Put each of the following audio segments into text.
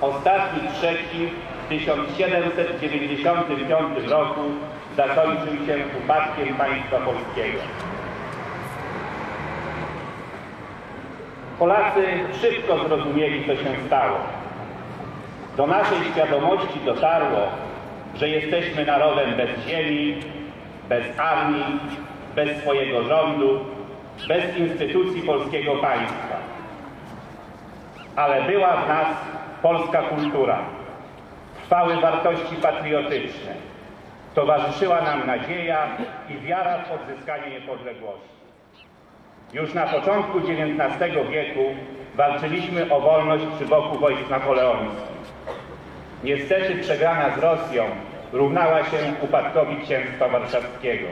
Ostatni trzeci w 1795 roku zakończył się upadkiem państwa polskiego. Polacy szybko zrozumieli, co się stało. Do naszej świadomości dotarło, że jesteśmy narodem bez ziemi, bez armii, bez swojego rządu, bez instytucji polskiego państwa. Ale była w nas polska kultura, trwały wartości patriotyczne, towarzyszyła nam nadzieja i wiara w odzyskanie niepodległości. Już na początku XIX wieku walczyliśmy o wolność przy boku wojsk napoleońskich. Niestety przegrana z Rosją równała się upadkowi księstwa warszawskiego.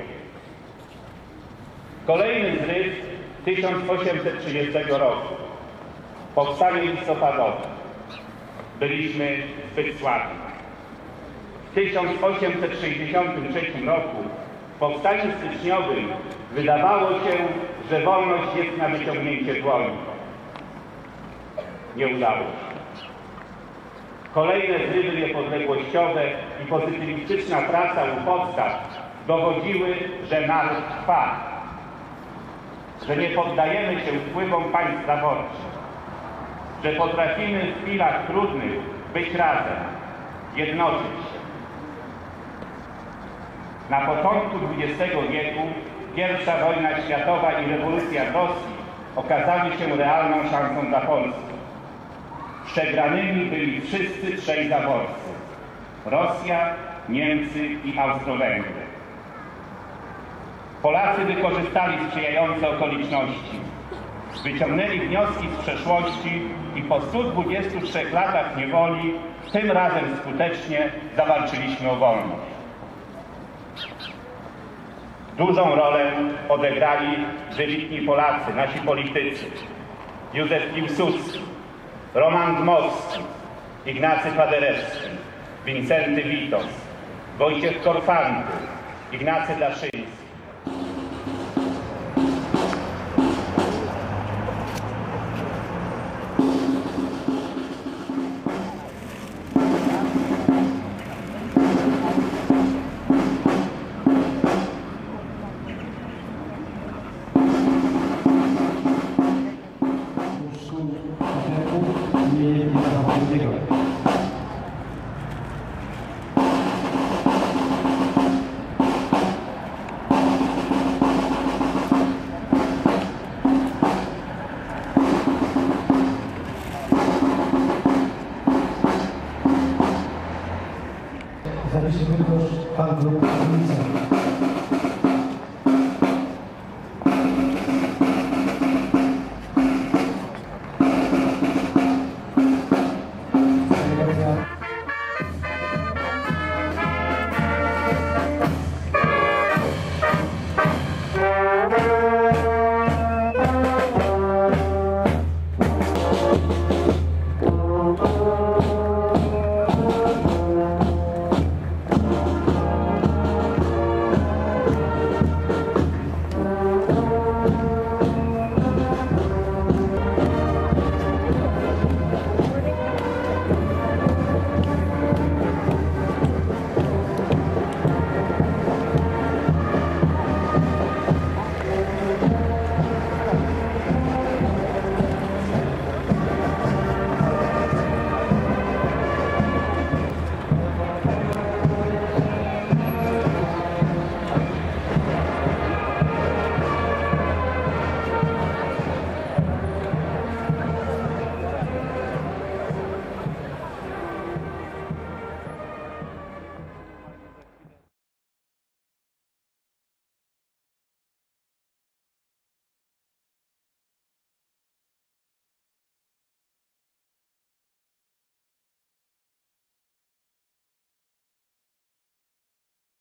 Kolejny zryw 1830 roku. Powstanie listopadowe. Byliśmy zbyt słabi. W 1863 roku w powstaniu styczniowym wydawało się, że wolność jest na wyciągnięcie dłoni. Nie udało się. Kolejne zrywy niepodległościowe i pozytywistyczna praca u podstaw dowodziły, że naród trwa, że nie poddajemy się wpływom państw zaborczych, że potrafimy w chwilach trudnych być razem, jednoczyć się. Na początku XX wieku pierwsza wojna światowa i rewolucja w Rosji okazały się realną szansą dla Polski. Przegranymi byli wszyscy trzej zaborcy. Rosja, Niemcy i Austro-Węgry. Polacy wykorzystali sprzyjające okoliczności. Wyciągnęli wnioski z przeszłości i po 123 latach niewoli tym razem skutecznie zawalczyliśmy o wolność. Dużą rolę odegrali wybitni Polacy, nasi politycy. Józef Piłsudski, Roman Dmowski, Ignacy Paderewski, Wincenty Witos, Wojciech Korfanty, Ignacy Daszyński. Imieniem. Zapisze Bydgoszcz, Pan.